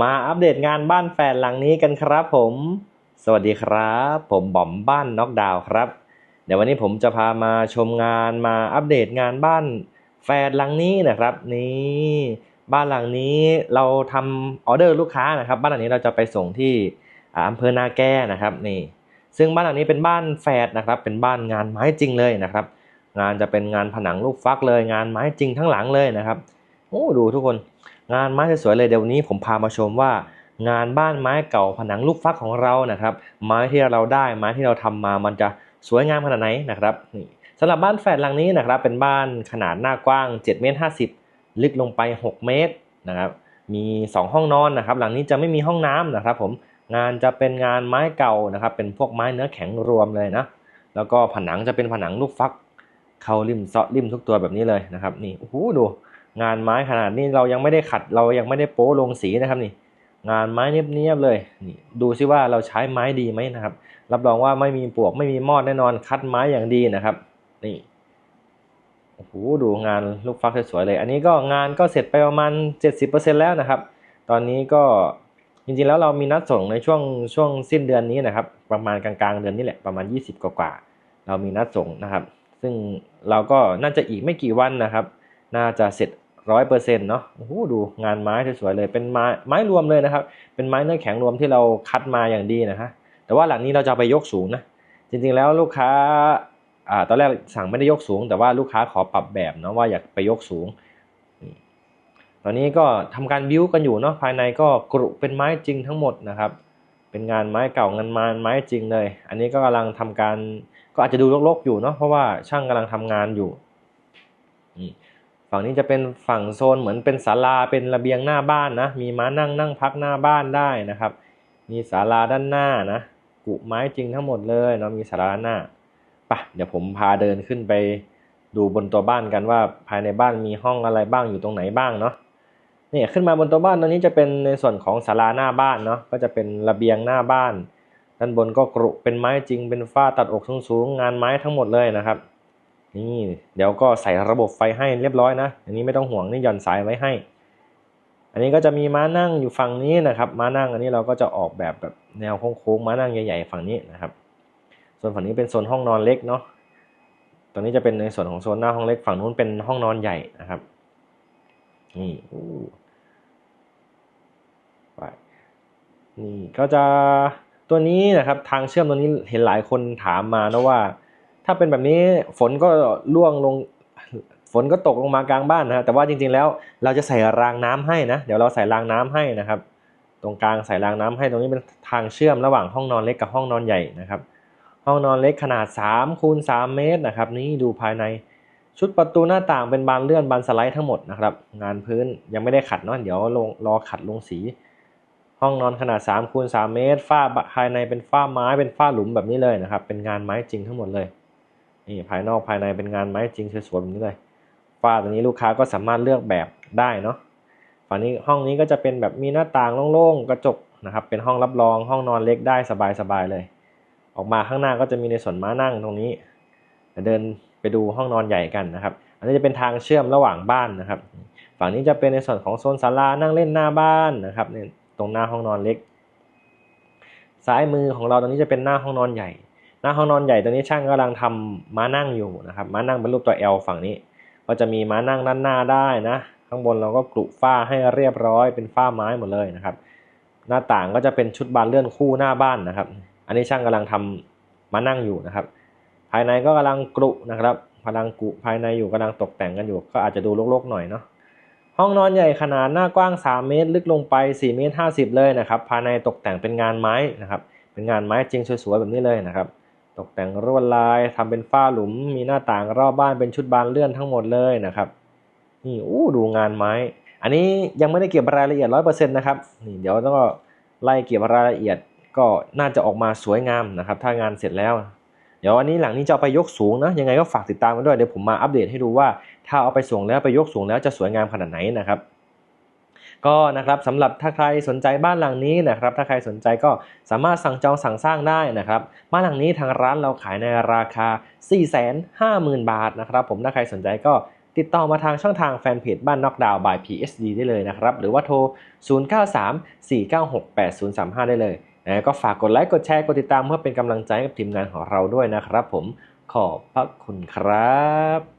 มาอัปเดตงานบ้านแฟนหลังนี้กันครับผม สวัสดีครับ ผมบอมบ้านน็อกดาวน์ครับ เดี๋ยววันนี้ผมจะพามาชมงานมาอัปเดตงานบ้านแฟนหลังนี้นะครับนี่บ้านหลังนี้เราทำออเดอร์ลูกค้านะครับ บ้านหลังนี้เราจะไปส่งที่อำเภอนาแก้นะครับนี่ ซึ่งบ้านหลังนี้เป็นบ้านแฝดนะครับ เป็นบ้านงานไม้จริงเลยนะครับ งานจะเป็นงานผนังลูกฟักเลย งานไม้จริงทั้งหลังเลยนะครับโอ้ดูทุกคน งานไม้สวยๆเลยเดี๋ยวนี้ผมพามาชมว่างานบ้านไม้เก่าผนังลูกฟักของเรานะครับ ไม้ที่เราได้ไม้ที่เราทำมามันจะสวยงามขนาดไหนนะครับนี่สำหรับบ้านแฝดหลังนี้นะครับ เป็นบ้านขนาดหน้ากว้าง7เมตร50 ลึกลงไป 6 เมตรนะครับ มี 2 ห้องนอนนะครับ หลังนี้จะไม่มีห้องน้ำนะครับ ผมงานจะเป็นงานไม้เก่านะครับ เป็นพวกไม้เนื้อแข็งรวมเลยนะแล้วก็ผนังจะเป็นผนังลูกฟัก เข้าริมเซาะริมทุกตัวแบบนี้เลยนะครับ นี่โอ้โหดู งานไม้ขนาดนี้เรายังไม่ได้ขัดเรายังไม่ได้โป๊ลงสีนะครับนี่ งานไม้เนียบๆเลยนี่ดูซิว่าเราใช้ไม้ดีไหมนะครับ รับรองว่าไม่มีปวกไม่มีมอดแน่นอนคัดไม้อย่างดีนะครับนี่โอ้โหดูงานลูกฟักสวยๆเลย อันนี้ก็งานก็เสร็จไปประมาณ 70%แล้วนะครับ ตอนนี้ก็จริงๆแล้วเรามีนัดส่งในช่วงช่วงสิ้นเดือนนี้นะครับ ประมาณกลางๆเดือนนี้แหละประมาณ 20 กว่าๆเรามีนัดส่งนะครับ ซึ่งเราก็น่าจะอีกไม่กี่วันนะครับ น่าจะเสร็จ ร้อยเปอร์เซ็นต์เนาะโอ้โหดูงานไม้สวยๆเลย เป็นไม้ไม้รวมเลยนะครับ เป็นไม้เนื้อแข็งรวมที่เราคัดมาอย่างดีนะฮะ แต่ว่าหลังนี้เราจะไปยกสูงนะ จริงๆแล้วลูกค้าอ่าตอนแรกสั่งไม่ได้ยกสูง แต่ว่าลูกค้าขอปรับแบบเนาะว่าอยากไปยกสูง ตอนนี้ก็ทำการบิ้วกันอยู่เนาะภายในก็กรุเป็นไม้จริงทั้งหมดนะครับ เป็นงานไม้เก่างานไม้ไม้จริงเลย อันนี้ก็กำลังทำการก็อาจจะดูรกๆอยู่เนาะเพราะว่าช่างกำลังทำงานอยู่นี่ ฝั่งนี้จะเป็นฝั่งโซนเหมือนเป็นศาลาเป็นระเบียงหน้าบ้านนะ มีม้านั่งนั่งพักหน้าบ้านได้นะครับ มีศาลาด้านหน้านะ กุไม้จริงทั้งหมดเลยเนาะมีศาลาด้านหน้าปะเดี๋ยวผมพาเดินขึ้นไปดูบนตัวบ้านกันว่าภายในบ้านมีห้องอะไรบ้างอยู่ตรงไหนบ้างเนาะนี่ขึ้นมาบนตัวบ้านตรงนี้จะเป็นในส่วนของศาลาหน้าบ้านเนาะก็จะเป็นระเบียงหน้าบ้าน ด้านบนก็กรุเป็นไม้จริงเป็นฝ้าตัดอกสูงๆงานไม้ทั้งหมดเลยนะครับ นี่เดี๋ยวก็ใส่ระบบไฟให้เรียบร้อยนะ อันนี้ไม่ต้องห่วงนี่หย่อนสายไว้ให้ อันนี้ก็จะมีม้านั่งอยู่ฝั่งนี้นะครับ ม้านั่งอันนี้เราก็จะออกแบบแบบแนวโค้งๆม้านั่งใหญ่ๆฝั่งนี้นะครับ ส่วนฝั่งนี้เป็นโซนห้องนอนเล็กเนาะ ตรงนี้จะเป็นในส่วนของโซนหน้าห้องเล็กฝั่งนู้นเป็นห้องนอนใหญ่นะครับ นี่อู้ไปนี่ก็จะตัวนี้นะครับทางเชื่อมตัวนี้เห็นหลายคนถามมานะว่า ถ้าเป็นแบบนี้ฝนก็ล่วงลงฝนก็ตกลงมากลางบ้านนะฮะแต่ว่าจริงๆแล้วเราจะใส่รางน้ำให้นะ เดี๋ยวเราใส่รางน้ำให้นะครับ ตรงกลางใส่รางน้ำให้ตรงนี้เป็นทางเชื่อมระหว่างห้องนอนเล็กกับห้องนอนใหญ่นะครับ ห้องนอนเล็กขนาด3คูณ3เมตรนะครับ นี่ดูภายในชุดประตูหน้าต่างเป็นบานเลื่อนบานสไลด์ทั้งหมดนะครับ งานพื้นยังไม่ได้ขัดเนาะเดี๋ยวลงรอขัดลงสี ห้องนอนขนาด3คูณ3เมตรฝ้าภายในเป็นฝ้าไม้เป็นฝ้าหลุมแบบนี้เลยนะครับ เป็นงานไม้จริงทั้งหมดเลย นี่ภายนอกภายในเป็นงานไม้จริงสวยๆแบบนี้เลยฝ้าตัวนี้ลูกค้าก็สามารถเลือกแบบได้เนาะฝั่งนี้ห้องนี้ก็จะเป็นแบบมีหน้าต่างโล่งๆกระจกนะครับเป็นห้องรับรองห้องนอนเล็กได้สบายๆเลย ออกมาข้างหน้าก็จะมีในส่วนม้านั่งตรงนี้เดี๋ยวเดินไปดูห้องนอนใหญ่กันนะครับ อันนี้จะเป็นทางเชื่อมระหว่างบ้านนะครับ ฝั่งนี้จะเป็นในส่วนของโซนศาลานั่งเล่นหน้าบ้านนะครับเนี่ยตรงหน้าห้องนอนเล็ก ซ้ายมือของเราตรงนี้จะเป็นหน้าห้องนอนใหญ่ หน้าห้องนอนใหญ่ตัวนี้ช่างกำลังทำม้านั่งอยู่นะครับม้านั่งเป็นรูปตัว L ฝั่งนี้ ก็จะมีม้านั่งด้านหน้าได้นะ ข้างบนเราก็กรุฝ้าให้เรียบร้อยเป็นฝ้าไม้หมดเลยนะครับ หน้าต่างก็จะเป็นชุดบานเลื่อนคู่หน้าบ้านนะครับ อันนี้ช่างกำลังทำม้านั่งอยู่นะครับ ภายในก็กำลังกรุนะครับกำลังกุภายในอยู่กำลังตกแต่งกันอยู่ ก็อาจจะดูรกๆหน่อยเนาะห้องนอนใหญ่ขนาดหน้ากว้าง 3 เมตร ลึกลงไป4เมตร50 เลยนะครับ ภายในตกแต่งเป็นงานไม้นะครับ เป็นงานไม้จริงสวยๆแบบนี้เลยนะครับ ตกแต่งลวดลายทำเป็นฝ้าหลุม มีหน้าต่างรอบบ้านเป็นชุดบานเลื่อนทั้งหมดเลยนะครับ นี่อู้ดูงานไม้ อันนี้ยังไม่ได้เก็บรายละเอียดร้อยเปอร์เซ็นต์นะครับนี่เดี๋ยวต้องไล่เก็บรายละเอียดก็น่าจะออกมาสวยงามนะครับ ถ้างานเสร็จแล้ว เดี๋ยวอันนี้หลังนี้จะเอาไปยกสูงนะยังไงก็ฝากติดตามกันด้วยเดี๋ยวผมมาอัปเดตให้ดูว่า ถ้าเอาไปส่งแล้วไปยกสูงแล้วจะสวยงามขนาดไหนนะครับ ก็นะครับสำหรับถ้าใครสนใจบ้านหลังนี้นะครับถ้าใครสนใจก็สามารถสั่งจองสั่งสร้างได้นะครับบ้านหลังนี้ทางร้านเราขายในราคา 4 5 0 0 0 0 บาทนะครับผมถ้าใครสนใจก็ติดต่อมาทางช่องทางแฟนเพจบ้านน็อกดาวน์ by PSD ได้เลยนะครับ หรือว่าโทร 0934968035 ได้เลยนะก็ฝากกดไลค์ กดแชร์ กดติดตามเพื่อเป็นกำลังใจกับทีมงานของเราด้วยนะครับผมขอบพระคุณครับ